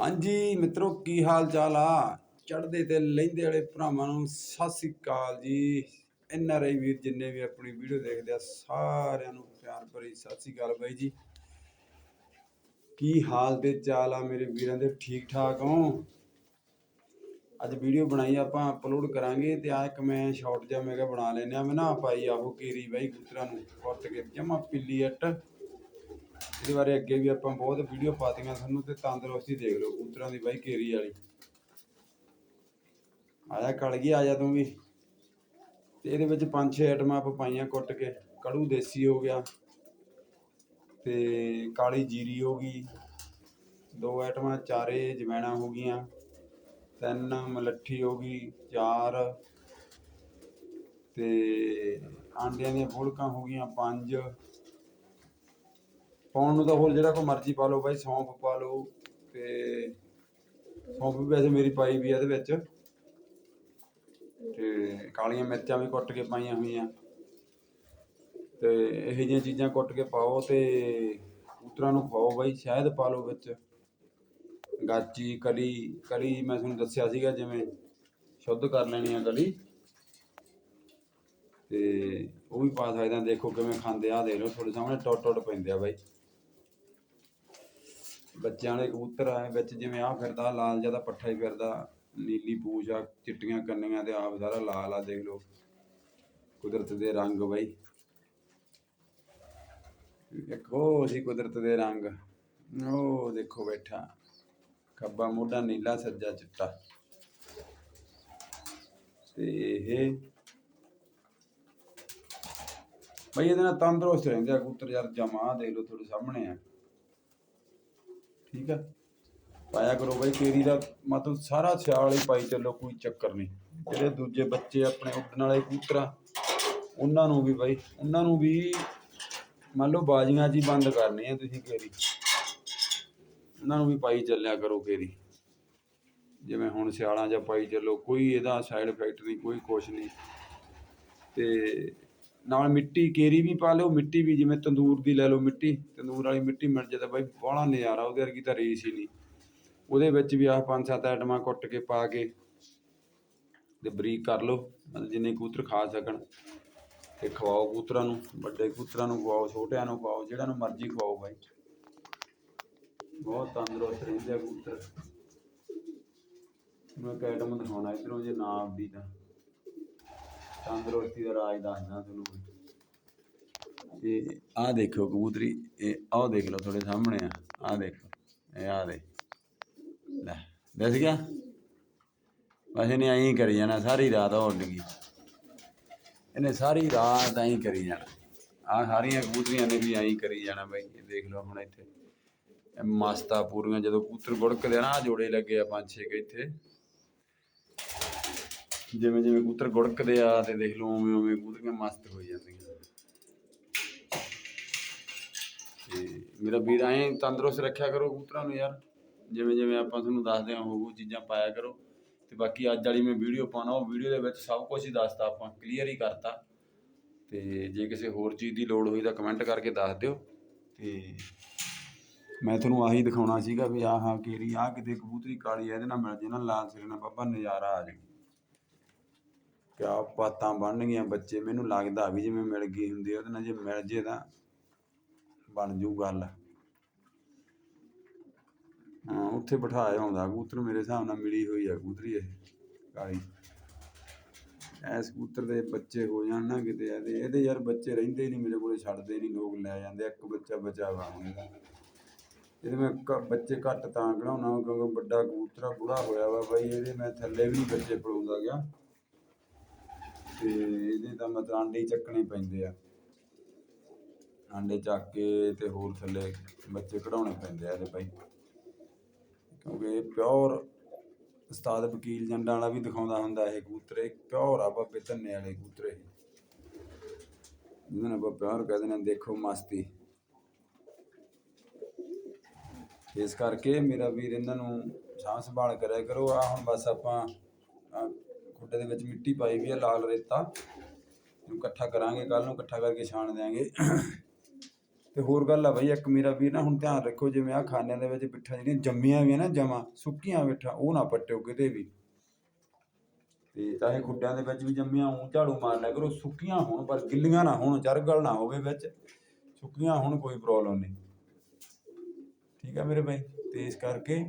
ਹਾਂਜੀ, ਮਿੱਤਰੋ, ਕੀ ਹਾਲ ਚਾਲ ਆ? ਚੜਦੇ ਤੇ ਲਹਿੰਦੇ ਵਾਲੇ ਭਰਾਵਾਂ ਨੂੰ ਸਤਿ ਸ੍ਰੀ ਅਕਾਲ ਜੀ। ਐਨ ਆਰ ਆਈ ਵੀਰ, ਜਿੰਨੇ ਵੀ ਆਪਣੀ ਵੀਡੀਓ ਦੇਖਦੇ ਆ, ਸਾਰਿਆਂ ਨੂੰ ਪਿਆਰ ਭਰੀ ਸਤਿ ਸ੍ਰੀ ਅਕਾਲ ਬਾਈ ਜੀ। ਕੀ ਹਾਲ ਤੇ ਚਾਲ ਆ ਮੇਰੇ ਵੀਰਾਂ ਦੇ? ਠੀਕ ਠਾਕ ਹੋ? ਅੱਜ ਵੀਡੀਓ ਬਣਾਈ ਆਪਾਂ, ਅਪਲੋਡ ਕਰਾਂਗੇ ਤੇ ਆ ਇੱਕ ਮੈਂ ਸ਼ਾਰਟ ਜਿਹਾ ਮੈਂ ਕਿਹਾ ਬਣਾ ਲੈਨੇ ਆ। ਮੈਂ ਨਾ ਪਾਈ ਆਹੋ ਕੀਰੀ ਬਾਈ ਗੁੱਤਰਾਂ ਨੂੰ ਕੁੱਟ ਕੇ, ਜਮਾ ਪਿੱਲੀ ਅੱਟ। ਇਹਦੇ ਬਾਰੇ ਅੱਗੇ ਵੀ ਆਪਾਂ ਬਹੁਤ ਵੀਡੀਓ ਪਾਤੀਆਂ ਤੁਹਾਨੂੰ ਤੇ ਤੰਦਰੁਸਤੀ ਦੇਖ ਲਓ, ਕਬੂਤਰਾਂ ਦੀ ਬਾਈ ਕੇਰੀ ਵਾਲੀ। ਆਇਆ ਕਲ ਗਈ ਆ ਜਾ ਤੂੰ ਵੀ। ਤੇ ਇਹਦੇ ਵਿੱਚ ਪੰਜ ਛੇ ਆਈਟਮਾਂ ਆਪਾਂ ਪਾਈਆਂ ਕੁੱਟ ਕੇ, ਕੜੂ ਦੇਸੀ ਹੋ ਗਿਆ, ਤੇ ਕਾਲੀ ਜੀਰੀ ਹੋ ਗਈ, ਦੋ ਆਈਟਮਾਂ ਚਾਰੇ ਜਵੈਣਾ ਹੋ ਗਈਆਂ, ਤਿੰਨ ਮਲੱਠੀ ਹੋ ਗਈ, ਚਾਰ, ਤੇ ਆਂਡਿਆਂ ਦੀਆਂ ਫੁਲਕਾਂ ਹੋ ਗਈਆਂ, ਪੰਜ। ਪਾਉਣ ਨੂੰ ਤਾਂ ਹੋਰ ਜਿਹੜਾ ਕੋਈ ਮਰਜ਼ੀ ਪਾ ਲਓ ਬਾਈ, ਸੌਂਫ ਪਾ ਲਓ ਤੇ ਸੌਂਫ ਵੀ ਵੈਸੇ ਮੇਰੀ ਪਾਈ ਵੀ ਆ ਇਹਦੇ ਵਿੱਚ। ਤੇ ਕਾਲੀਆਂ ਮਿਰਚਾਂ ਵੀ ਕੁੱਟ ਕੇ ਪਾਈਆਂ ਹੋਈਆਂ। ਤੇ ਇਹੋ ਜਿਹੀਆਂ ਚੀਜ਼ਾਂ ਕੁੱਟ ਕੇ ਪਾਓ ਤੇ ਕਬੂਤਰਾਂ ਨੂੰ ਖਵਾਓ ਬਾਈ ਸ਼ਾਇਦ ਪਾ ਲਓ ਵਿੱਚ। ਗਾਚੀ ਕਲੀ ਕਲੀ ਮੈਂ ਤੁਹਾਨੂੰ ਦੱਸਿਆ ਸੀਗਾ ਜਿਵੇਂ ਸ਼ੁੱਧ ਕਰ ਲੈਣੀ ਆ ਕਲੀ। ਤੇ ਉਹ ਵੀ ਪਾ ਸਕਦੇ ਆ, ਦੇਖੋ ਕਿਵੇਂ ਖਾਂਦੇ ਆ ਦੇਖ ਲਓ ਤੁਹਾਡੇ ਸਾਹਮਣੇ ਟੁੱਟ ਟੁੱਟ ਪੈਂਦੇ ਆ ਬਾਈ। ਬੱਚਿਆਂ ਵਾਲੇ ਕਬੂਤਰ ਆਏ ਵਿੱਚ ਜਿਵੇਂ ਆ ਫਿਰਦਾ, ਲਾਲ ਜਿਹਾ ਦਾ ਪੱਠਾ ਹੀ ਫਿਰਦਾ, ਨੀਲੀ ਪੂਛ ਆ, ਚਿੱਟੀਆਂ ਕੰਨੀਆਂ ਤੇ ਆਪ ਸਾਰਾ ਲਾਲ ਆ, ਦੇਖ ਲਓ। ਕੁਦਰਤ ਦੇ ਰੰਗ ਬਈ। ਇੱਕ ਸੀ ਕੁਦਰਤ ਦੇ ਰੰਗ। ਉਹ ਦੇਖੋ ਬੈਠਾ। ਖੱਬਾ ਮੋਢਾ ਨੀਲਾ, ਸੱਜਾ ਚਿੱਟਾ। ਤੇ ਇਹ ਬਈ ਇਹਦੇ ਨਾਲ ਤੰਦਰੁਸਤ ਰਹਿੰਦੇ ਆ ਕਬੂਤਰ ਯਾਰ, ਜਮਾ ਦੇਖ ਲਓ ਤੁਹਾਡੇ ਸਾਹਮਣੇ ਆ। ਠੀਕ ਆ? ਪਾਇਆ ਕਰੋ ਬਈ ਕੇਰੀ ਦਾ ਮਤਲਬ ਸਾਰਾ ਸਿਆਲ ਹੀ ਪਾਈ ਚੱਲੋ, ਕੋਈ ਚੱਕਰ ਨਹੀਂ। ਜਿਹੜੇ ਦੂਜੇ ਬੱਚੇ ਆਪਣੇ ਉੱਡਣ ਵਾਲੇ ਕਬੂਤਰ ਉਹਨਾਂ ਨੂੰ ਵੀ ਬਈ, ਉਹਨਾਂ ਨੂੰ ਵੀ ਮੰਨ ਲਓ ਬਾਜ਼ੀਆਂ 'ਚ ਹੀ ਬੰਦ ਕਰਨੀ ਆ ਤੁਸੀਂ ਕੇਰੀ। ਉਹਨਾਂ ਨੂੰ ਵੀ ਪਾਈ ਚੱਲਿਆ ਕਰੋ ਕੇਰੀ। ਜਿਵੇਂ ਹੁਣ ਸਿਆਲਾਂ 'ਚ ਪਾਈ ਚੱਲੋ, ਕੋਈ ਇਹਦਾ ਸਾਈਡ ਇਫੈਕਟ ਨਹੀਂ, ਕੋਈ ਕੁਛ ਨਹੀਂ। ਤੇ ਨਾਲ ਮਿੱਟੀ, ਕੇਰੀ ਵੀ ਪਾ ਲਿਓ, ਮਿੱਟੀ ਵੀ ਜਿਵੇਂ ਤੰਦੂਰ ਦੀ ਲੈ ਲਓ ਮਿੱਟੀ, ਤੰਦੂਰ ਵਾਲੀ ਮਿੱਟੀ ਮਿਲ ਜੇ ਤਾਂ ਬਾਈ ਬਾਹਲਾ ਨਜ਼ਾਰਾ, ਉਹਦੇ ਵਰਗੀ ਤਾਂ ਰੀਸ ਹੀ ਨਹੀਂ। ਉਹਦੇ ਵਿੱਚ ਵੀ ਆਹ ਪੰਜ ਸੱਤ ਆਈਟਮਾਂ ਕੁੱਟ ਕੇ ਪਾ ਕੇ ਤੇ ਬਰੀਕ ਕਰ ਲਓ, ਮਤਲਬ ਜਿੰਨੇ ਕਬੂਤਰ ਖਾ ਸਕਣ। ਤੇ ਖਵਾਓ ਕਬੂਤਰਾਂ ਨੂੰ, ਵੱਡੇ ਕਬੂਤਰਾਂ ਨੂੰ ਖਵਾਓ, ਛੋਟਿਆਂ ਨੂੰ ਖਵਾਓ, ਜਿਹੜਾ ਨੂੰ ਮਰਜ਼ੀ ਖਵਾਓ ਬਾਈ। ਬਹੁਤ ਤੰਦਰੁਸਤ ਰਹਿੰਦੇ ਆ ਕਬੂਤਰ। ਮੈਂ ਇੱਕ ਦਿਖਾਉਣਾ, ਇਧਰੋਂ ਜੇ ਨਾ ਆਉਂਦੀ ਤਾਂ। ਤੰਦਰੁਸਤੀ ਦਾ ਰਾਜ ਦੱਸਦਾ ਤੁਹਾਨੂੰ ਇਹ ਆਹ ਦੇਖੋ ਕਬੂਤਰੀ, ਇਹ ਆਹ ਦੇਖ ਲਓ ਤੁਹਾਡੇ ਸਾਹਮਣੇ ਆ, ਆਹ ਦੇਖੋ, ਇਹ ਆਹ ਦੇ ਲੈ, ਦਿਸ ਗਿਆ? ਬਸ ਇਹਨੇ ਐਂ ਕਰੀ ਜਾਣਾ, ਸਾਰੀ ਰਾਤ ਉਹ ਉੱਡ ਇਹਨੇ ਸਾਰੀ ਰਾਤ ਐਂ ਕਰੀ ਜਾਣਾ। ਆਹ ਸਾਰੀਆਂ ਕਬੂਤਰੀਆਂ ਨੇ ਵੀ ਐਂ ਕਰੀ ਜਾਣਾ ਬਈ, ਇਹ ਦੇਖ ਲਓ ਹੁਣ ਇੱਥੇ। ਮਸਤਾ ਪੂਰੀਆਂ, ਜਦੋਂ ਕਬੂਤਰ ਗੁੜਕਦੇ ਆ ਨਾ, ਆਹ ਜੋੜੇ ਲੱਗੇ ਆ ਪੰਜ ਛੇ ਕੁ ਇੱਥੇ। ਜਿਵੇਂ ਜਿਵੇਂ ਕਬੂਤਰ ਗੁੜਕਦੇ ਆ ਤੇ ਦੇਖ ਲਓ ਉਵੇਂ ਉਵੇਂ ਕਬੂਤਰੀਆਂ ਮਸਤ ਹੋ ਜਾਂਦੀਆਂ ਤੇ ਮੇਰਾ ਵੀਰ ਐਂ ਤੰਦਰੁਸਤ ਰੱਖਿਆ ਕਰੋ ਕਬੂਤਰਾਂ ਨੂੰ ਯਾਰ। ਜਿਵੇਂ ਜਿਵੇਂ ਆਪਾਂ ਤੁਹਾਨੂੰ ਦੱਸਦੇ ਹਾਂ ਉਹ ਚੀਜ਼ਾਂ ਪਾਇਆ ਕਰੋ। ਤੇ ਬਾਕੀ ਅੱਜ ਵਾਲੀ ਮੈਂ ਵੀਡੀਓ ਪਾਉਣਾ, ਉਹ ਵੀਡੀਓ ਦੇ ਵਿੱਚ ਸਭ ਕੁਝ ਹੀ ਦੱਸਤਾ, ਆਪਾਂ ਕਲੀਅਰ ਹੀ ਕਰਤਾ। ਤੇ ਜੇ ਕਿਸੇ ਹੋਰ ਚੀਜ਼ ਦੀ ਲੋੜ ਹੋਈ ਤਾਂ ਕਮੈਂਟ ਕਰਕੇ ਦੱਸ ਦਿਓ। ਤੇ ਮੈਂ ਤੁਹਾਨੂੰ ਆਹੀ ਦਿਖਾਉਣਾ ਸੀਗਾ ਵੀ ਆਹ ਹਾਂ ਕਿਹੜੀ, ਆਹ ਕਿਤੇ ਕਬੂਤਰੀ ਕਾਲੀ ਆ, ਇਹਦੇ ਨਾਲ ਮਿਲ ਜੇ ਨਾ, ਲਾਲ ਸਿਰੇ ਨਾਲ ਬਾਬਾ ਨਜ਼ਾਰਾ ਆ ਜਾਏ ਕਿਆ ਬਾਤਾਂ ਬਣਨਗੀਆਂ ਬੱਚੇ, ਮੈਨੂੰ ਲੱਗਦਾ ਵੀ ਜਿਵੇਂ ਮਿਲ ਗਈ ਹੁੰਦੀ ਉਹਦੇ ਨਾਲ ਜੇ ਮਿਲ ਜੇ ਤਾਂ ਬਣ ਜੂ ਗੱਲ। ਹਾਂ, ਉੱਥੇ ਬਿਠਾਇਆ ਹੁੰਦਾ, ਕਬੂਤਰ ਮੇਰੇ ਹਿਸਾਬ ਨਾਲ ਮਿਲੀ ਹੋਈ ਆ ਕਬੂਤਰੀ ਇਹ ਕਾਲੀ। ਐਸ ਕਬੂਤਰ ਦੇ ਬੱਚੇ ਹੋ ਜਾਣ ਨਾ ਕਿਤੇ, ਇਹਦੇ ਇਹਦੇ ਯਾਰ ਬੱਚੇ ਰਹਿੰਦੇ ਨਹੀਂ ਮੇਰੇ ਕੋਲੇ, ਛੱਡਦੇ ਨਹੀਂ, ਲੋਕ ਲੈ ਜਾਂਦੇ ਇੱਕ ਬੱਚਾ ਬਚਾ ਵਾ ਹੁਣ ਇਹਦੇ ਮੈਂ ਬੱਚੇ ਘੱਟ ਤਾਂ ਕਢਾਉਣਾ ਕਿਉਂਕਿ ਵੱਡਾ ਕਬੂਤਰਾ ਬੁੜਾ ਹੋਇਆ ਵਾ, ਬਾਈ ਇਹਦੇ ਮੈਂ ਥੱਲੇ ਵੀ ਬੱਚੇ ਪੜਾਉਂਦਾ ਗਿਆ। ਤੇ ਇਹਦੇ ਤਾਂ ਮਤਲਬ ਆਂਡੇ ਹੀ ਚੱਕਣੇ ਪੈਂਦੇ ਆ। ਆਂਡੇ ਚੱਕ ਕੇ ਤੇ ਹੋਰ ਥੱਲੇ ਬੱਚੇ ਕਢਾਉਣੇ ਪੈਂਦੇ ਆ ਇਹਦੇ ਭਾਈ। ਕਿਉਂਕਿ ਇਹ ਪਿਓਰ ਉਸਤਾਦ ਵਕੀਲ ਜੰਡਾਂ ਵਾਲਾ ਵੀ ਦਿਖਾਉਂਦਾ ਹੁੰਦਾ ਇਹ ਕਬੂਤਰ, ਪਿਓਰ ਆ ਬਾਬੇ ਧੰਨੇ ਵਾਲੇ ਕਬੂਤਰ। ਜਿਹਨਾਂ ਨੂੰ ਪਿਓਰ ਕਹਿੰਦੇ ਨੇ ਦੇਖੋ ਮਸਤੀ। ਇਸ ਕਰਕੇ ਮੇਰਾ ਵੀਰ ਇਹਨਾਂ ਨੂੰ ਸਾਂਭ ਸੰਭਾਲ ਕਰਿਆ ਕਰੋ। ਆ ਹੁਣ ਬਸ ਆਪਾਂ ਖੁੱਡੇ ਦੇ ਵਿੱਚ ਮਿੱਟੀ ਪਾਈ ਵੀ ਆ, ਲਾਲ ਰੇਤਾ। ਇਹਨੂੰ ਇਕੱਠਾ ਕਰਾਂਗੇ ਕੱਲ ਨੂੰ ਇਕੱਠਾ ਕਰਕੇ ਛਾਣ ਦਿਆਂਗੇ। ਤੇ ਹੋਰ ਗੱਲ ਆ ਬਈ, ਇੱਕ ਮੇਰਾ ਵੀਰ ਨਾ ਹੁਣ ਧਿਆਨ ਰੱਖੋ, ਜਿਵੇਂ ਆ ਖਾਨਿਆਂ ਦੇ ਵਿੱਚ ਬਿੱਠਾਂ ਜਿਹੜੀਆਂ ਜੰਮੀਆਂ ਵੀ ਆ ਨਾ, ਜਮਾ ਸੁੱਕੀਆਂ ਬਿੱਠਾਂ ਉਹ ਨਾ ਪੱਟਿਓ ਕਿਤੇ ਵੀ। ਤੇ ਚਾਹੇ ਖੁੱਡਿਆਂ ਦੇ ਵਿੱਚ ਵੀ ਜੰਮੀਆਂ ਹੋਣ, ਝਾੜੂ ਮਾਰ ਲਿਆ ਕਰੋ, ਸੁੱਕੀਆਂ ਹੋਣ, ਪਰ ਗਿੱਲੀਆਂ ਨਾ ਹੋਣ ਚਰਗਲ ਨਾ ਹੋਵੇ ਵਿੱਚ। ਸੁੱਕੀਆਂ ਹੋਣ, ਕੋਈ ਪ੍ਰੋਬਲਮ ਨਹੀਂ। ਠੀਕ ਆ ਮੇਰੇ ਭਾਈ ਤੇ ਇਸ ਕਰਕੇ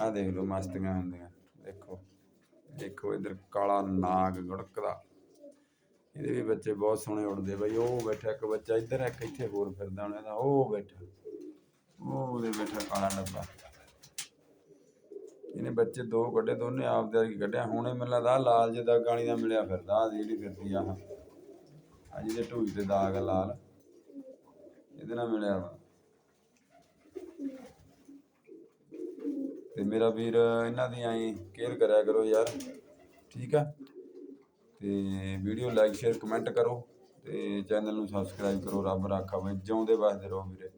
ਆ ਦੇਖ ਲਓ ਮਸਤੀਆਂ ਹੁੰਦੀਆਂ। ਦੇਖੋ ਦੇਖੋ ਇਧਰ ਕਾਲਾ ਨਾਗ ਗੁੜਕਦਾ। ਇਹਦੇ ਵੀ ਬੱਚੇ ਬਹੁਤ ਸੋਹਣੇ ਉੱਡਦੇ ਬਈ, ਉਹ ਬੈਠਾ, ਇੱਕ ਬੱਚਾ ਇੱਧਰ, ਇੱਕ ਇੱਥੇ ਹੋਰ ਫਿਰਦਾ ਹੁਣ ਇਹਦਾ ਉਹ ਬੈਠਾ। ਉਹ ਉਹਦੇ ਬੈਠਾ ਕਾਲਾ ਡੱਬਾ। ਇਹਨੇ ਬੱਚੇ ਦੋ ਕੱਢੇ, ਦੋਨੇ ਆਪ ਦੇ ਹੀ ਕੱਢਿਆ। ਹੁਣੇ ਮੈਨੂੰ ਲੱਗਦਾ ਆਹ ਲਾਲ ਜਿਹਦਾ ਗਾਣੀ ਦਾ ਮਿਲਿਆ ਫਿਰਦਾ, ਆਹ ਜਿਹੜੀ ਫਿਰਦੀ ਆ ਆ ਜਿਹਦੇ ਢੂਈ ਤੇ ਦਾਗ ਆ ਲਾਲ। ਇਹਦੇ ਨਾਲ ਮਿਲਿਆ ਵਾ ਤੇ ਮੇਰਾ ਵੀਰ ਇਹਨਾਂ ਦੀ ਐਂ ਕੇਅਰ ਕਰਿਆ ਕਰੋ ਯਾਰ, ਠੀਕ ਆ? ਤੇ ਵੀਡੀਓ ਲਾਈਕ ਸ਼ੇਅਰ ਕਮੈਂਟ ਕਰੋ ਤੇ ਚੈਨਲ ਨੂੰ ਸਬਸਕ੍ਰਾਈਬ ਕਰੋ, ਰੱਬ ਰਾਖਾ ਬਈ ਜਿਉਂਦੇ ਵਸਦੇ ਰਹੋ ਵੀਰੇ।